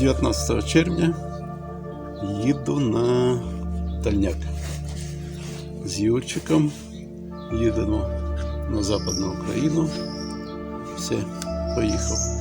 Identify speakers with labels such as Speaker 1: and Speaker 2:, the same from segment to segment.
Speaker 1: 19 червня їду на Тальняк з Юрчиком. Їдемо на Западну Україну. Все, поїхав.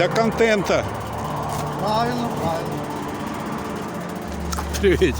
Speaker 1: Для контента.
Speaker 2: Правильно, правильно.
Speaker 1: Привіт.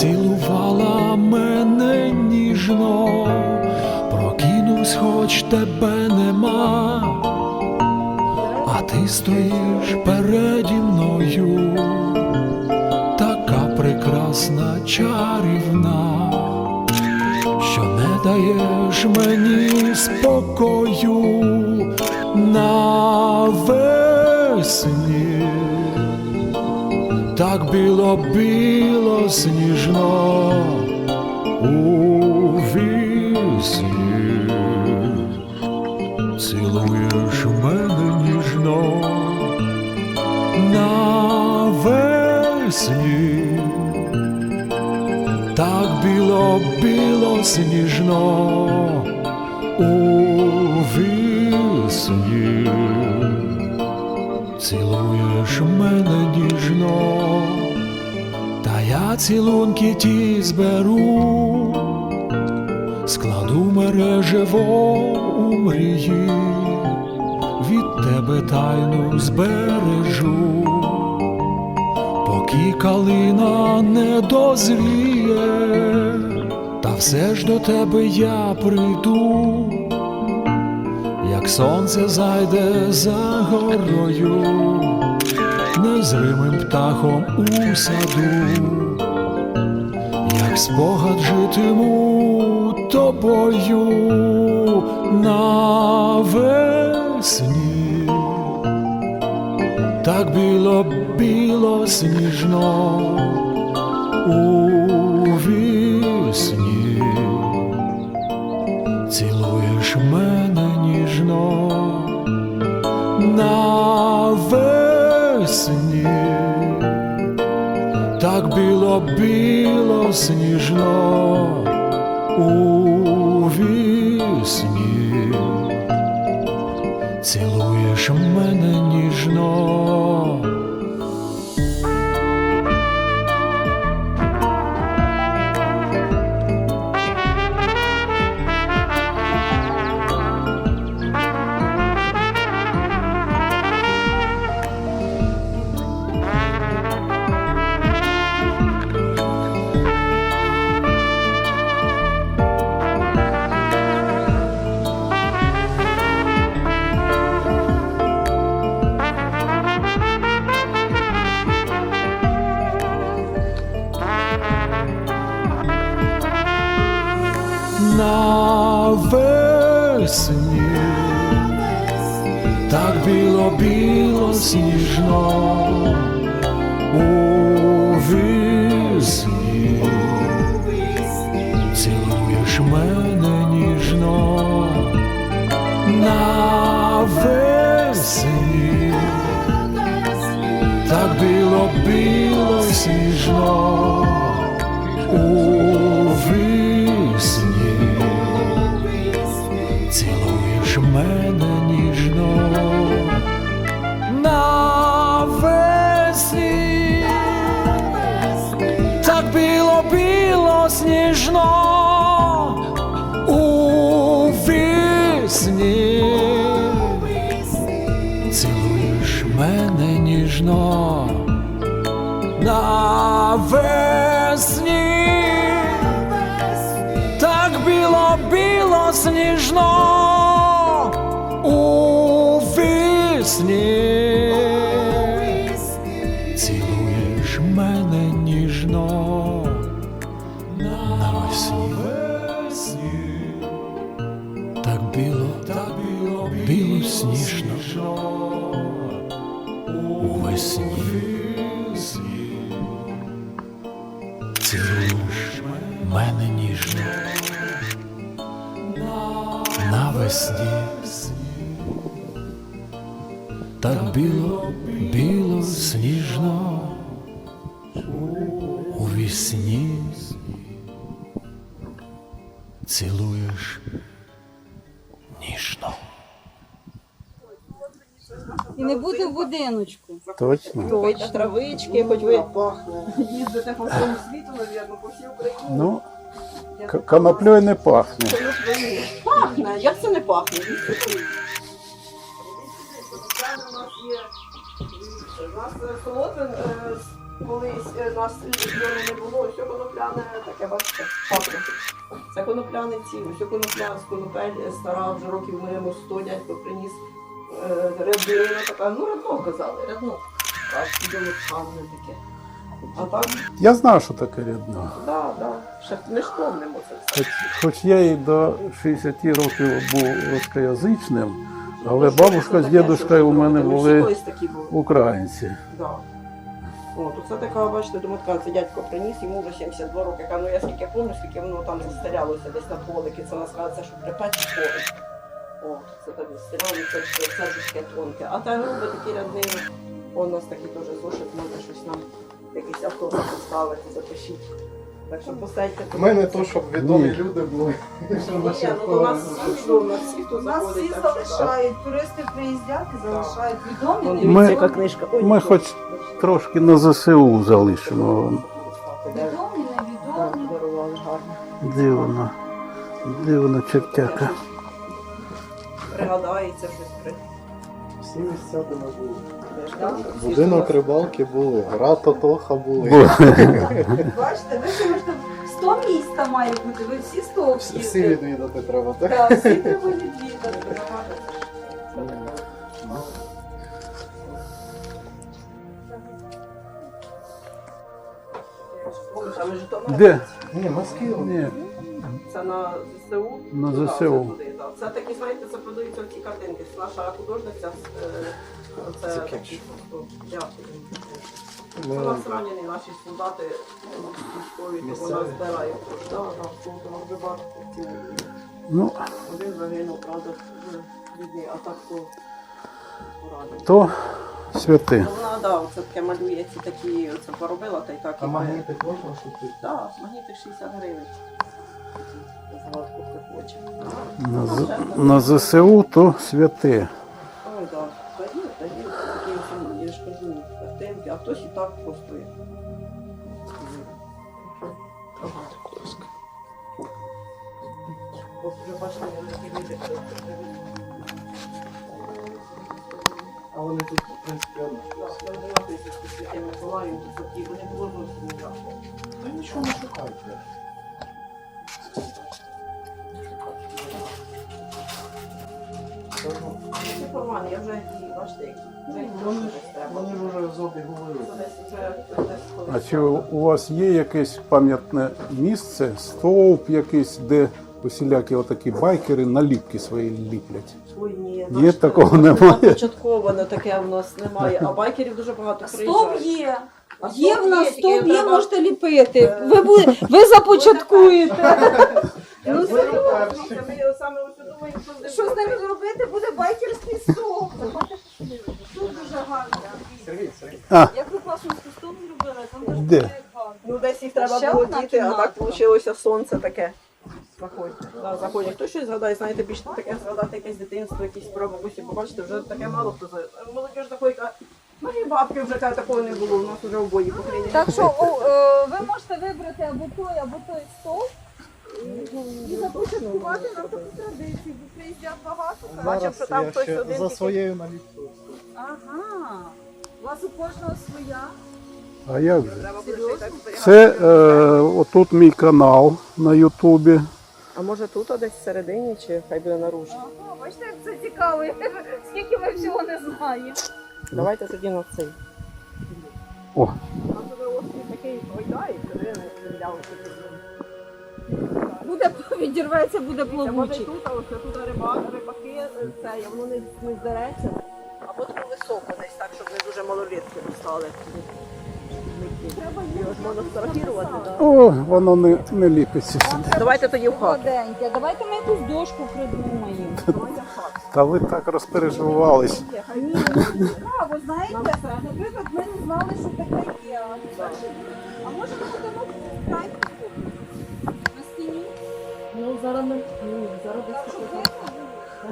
Speaker 3: Цілувала мене ніжно, прокинусь, хоч тебе нема, а ти стоїш переді мною така прекрасна, чарівна, що не даєш мені спокою навесні. Так біло, біло, сніжно у вісні. Цілуєш мене ніжно навесні, так біло, біло сніжно у вісні, цілуєш мене ніжно, та я цілунки ті зберу, складу мережево у мрії від тебе тайну збережу, поки калина не дозріє, та все ж до тебе я прийду, сонце зайде за горою, незримим птахом у саду, як спогад житиму тобою навесні, так біло, біло сніжно у цілуєш мене ніжно. На весні, так біло, біло сніжно навесні, так біло, біло, сніжно у весні, цілуєш мене ніжно навесні, так біло, біло, сніжно мене ніжно. Навесні, так біло, біло, сніжно у весні, цілуєш мене ніжно навесні, так біло, так біло, біло, сніжно весні. Цілуєш мене ніжно навесні. Так біло, біло, сніжно у вісні. Цілуєш
Speaker 4: І не буде в будиночку.
Speaker 1: Точно.
Speaker 5: Хоч травички, хоч ви
Speaker 6: Їздите по всьому світу, навірно, по всій Україні.
Speaker 1: Ну, к- коноплею не пахне.
Speaker 5: пахне. Як це не пахне?
Speaker 6: У нас є, дивіться, у нас е, е, з- колись е, нас льону не було, все конопляне таке, бачите, пахне. Це конопляне ці, все конопля з конопель е, стара, вже років моєму сто дядько приніс е, така, ну рядно казали, рядно. Так, підемо хамне таке. А так,
Speaker 1: Я знав, що таке рідно.
Speaker 6: да, да, ще не ж помнимо це все.
Speaker 1: Хоч, хоч я і до 60 років був рускоязичним, але бабушка з дідушкою у мене були
Speaker 6: колись такі були.
Speaker 1: українці.
Speaker 6: Да. О, це така, бачите, думаю, така, це дядько приніс, йому вже 72 роки. Каже, ну я скільки пам'ятаю, скільки воно там застарялося десь на полики. Це вона сказала, це щоб припечь полик. О, це так застарялося, це, тонке. А та груби такі ряднини, у нас такий теж зошит, може щось нам, якийсь автограф поставити, запишіть. Так що посадьте.
Speaker 2: У мене то, щоб відомі
Speaker 1: Ні.
Speaker 2: люди були.
Speaker 6: Ні, ну до нас всі відомо, всі тут
Speaker 4: У нас всі
Speaker 6: заходять. так що,
Speaker 4: залишають, туристи приїздять і залишають відомі.
Speaker 6: Вон,
Speaker 1: Ми-
Speaker 6: яка книжка. Ой,
Speaker 1: Ми хоч трошки на ЗСУ залишимо.
Speaker 4: Відомі, невідомі.
Speaker 6: дарували гарно.
Speaker 1: Дивно. Дивно чертяка.
Speaker 6: Пригадається щось при.
Speaker 2: Всі місця, де ми були. Будинок рибалки були, гра Тотоха були.
Speaker 4: Бачите, ви кажете, 100 місць там має бути, ви всі 100
Speaker 2: Всі
Speaker 4: об'їздили.
Speaker 2: відвідати треба, так?
Speaker 4: Так, всі треба відвідати.
Speaker 1: Де?
Speaker 2: Ні, Москва.
Speaker 1: Ні.
Speaker 6: Це на ЗСУ?
Speaker 1: На
Speaker 6: Да,
Speaker 1: ЗСУ.
Speaker 6: це туди, да. Це такі, знаєте, це продаються ці картинки. Наша художниця, е, це
Speaker 2: Це
Speaker 6: такі просто дякую.
Speaker 2: Ми
Speaker 6: У нас ранені наші солдати військові, то вона збирає. Да, да, бачите,
Speaker 1: Ну,
Speaker 6: один загинув, правда, в а так то поранений.
Speaker 1: то святи.
Speaker 6: Ну, Вона, да, це таке малює ці такі, це поробила, та й так і
Speaker 2: А
Speaker 6: має.
Speaker 2: магнітик можна шутити?
Speaker 6: Так, магнітик 60 гривень. Згадку.
Speaker 1: На, З- на ЗСУ то святи.
Speaker 6: Ой, так. Тоді, тоді такі ось, я ж кажу, картинки, а хтось і так просто. є. Такі.
Speaker 2: А вони тут, в принципі,
Speaker 6: такі, вони було зовсім ніяко.
Speaker 2: Та нічого не шукайте.
Speaker 6: Бачите, які.
Speaker 2: Вони, ж вже з обігу
Speaker 6: коли.
Speaker 1: А чи у вас є якесь пам'ятне місце, стовп якийсь, де усілякі отакі байкери наліпки свої ліплять.
Speaker 6: Ой, ні.
Speaker 1: Ні,
Speaker 6: наш-
Speaker 1: такого
Speaker 6: наш
Speaker 1: немає.
Speaker 6: Започатковано таке в нас немає, а байкерів дуже багато
Speaker 4: Стоп
Speaker 6: приїжджає.
Speaker 4: є.
Speaker 6: А
Speaker 4: Є в нас
Speaker 6: є,
Speaker 4: стоп,
Speaker 6: тільки
Speaker 4: є,
Speaker 6: треба-
Speaker 4: можете ліпити. Ви, бу- ви започаткуєте. Ну, серйозно.
Speaker 6: Ми саме ось думаємо, що з
Speaker 4: Що
Speaker 6: ним
Speaker 4: з ним зробити, буде байкерський стоп. Тут дуже гарно.
Speaker 1: А.
Speaker 4: Як ви класно з кустом зробили, там дуже
Speaker 1: Де?
Speaker 4: гарно.
Speaker 6: Ну, десь їх
Speaker 4: Ще
Speaker 6: треба було
Speaker 4: одна
Speaker 6: діти, а
Speaker 4: кімната.
Speaker 6: так вийшло сонце таке. Заходьте. Да, заходять. Хто щось згадає, знаєте, більше таке згадати якесь дитинство, якісь про бабусі. Побачите, вже таке мало хто знає. Молодіж такої каже, моїй бабки вже каже, такого не було, у нас вже обоє покоління.
Speaker 4: Так що о, е, ви можете вибрати або той, або той стол. І започаткувати на таку традицію, бо приїздять багато.
Speaker 6: Бачимо, що там хтось
Speaker 2: ще
Speaker 6: один
Speaker 2: за своєю наліпкою.
Speaker 4: Ага. У вас у кожного своя.
Speaker 1: А як же? Це е, отут мій канал на Ютубі.
Speaker 6: А може тут а десь всередині, чи хай буде наружу?
Speaker 4: Ага, бачите, як це цікаво, скільки ми всього не знаємо.
Speaker 6: Давайте тоді на цей.
Speaker 1: О,
Speaker 6: Там буде острів такий гойдає, не землявся.
Speaker 4: Буде відірветься, буде
Speaker 6: Може
Speaker 4: плавучий.
Speaker 6: тут, а ось тут риба, рибаки, це, і воно не, не здереться. Або тут високо десь так, щоб не дуже малолітки стали. Його ж можна так.
Speaker 1: о, воно не, не ліпиться.
Speaker 6: Давайте тоді в хату.
Speaker 4: Молоденьке, давайте ми якусь дошку придумаємо.
Speaker 6: Давайте в хату.
Speaker 1: Та ви так розпереживались.
Speaker 4: Ні, цікаво, знаєте, наприклад, ми не знали, що таке є. А може ми будемо?
Speaker 6: Ну, зараз ми, ну, зараз десь
Speaker 4: щоб
Speaker 6: таке.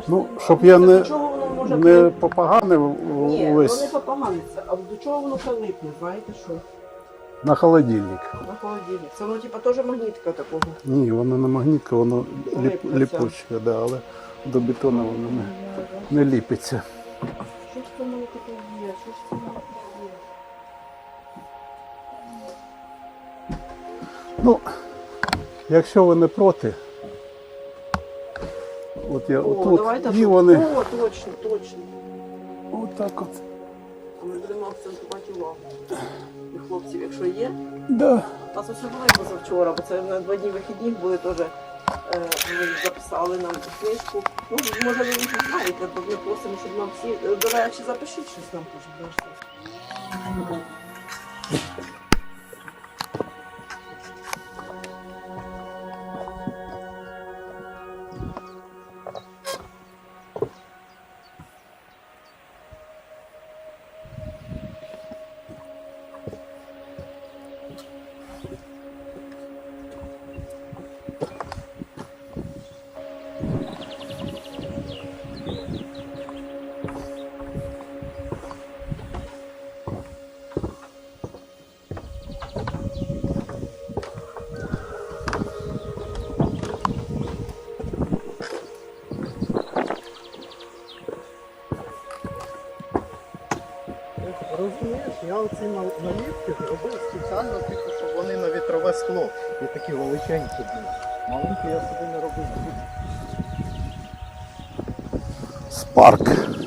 Speaker 1: Ну, щоб я не,
Speaker 6: чого воно може
Speaker 1: не попоганив
Speaker 6: Ні, воно не
Speaker 1: весь
Speaker 6: попаганиться. А до чого воно прилипне, знаєте що?
Speaker 1: на холодильник.
Speaker 6: На холодильник. Це воно типа теж магнітка такого.
Speaker 1: Ні, воно не магнітка, воно ліп,
Speaker 6: Липнеться.
Speaker 1: ліпучке, да, але до бетону воно не, не ліпиться.
Speaker 6: Що ж це воно таке є? Що ж це воно таке є?
Speaker 1: Ну, якщо ви не проти, от я
Speaker 6: О,
Speaker 1: отут,
Speaker 6: давайте
Speaker 1: і
Speaker 6: тут.
Speaker 1: вони
Speaker 6: О, точно, точно.
Speaker 1: отак от.
Speaker 6: Ми будемо акцентувати увагу. І хлопців, якщо є.
Speaker 1: Да.
Speaker 6: У нас особливо позавчора, бо це на два дні вихідних були теж. е, Ми записали нам книжку. Ну, може, ви вже знаєте, бо ми просимо, щоб нам всі. е, До речі, запишіть щось нам теж.
Speaker 2: Розумієш, вітрове. І такі величенькі були. Маленькі я собі не робив.
Speaker 1: Спарк.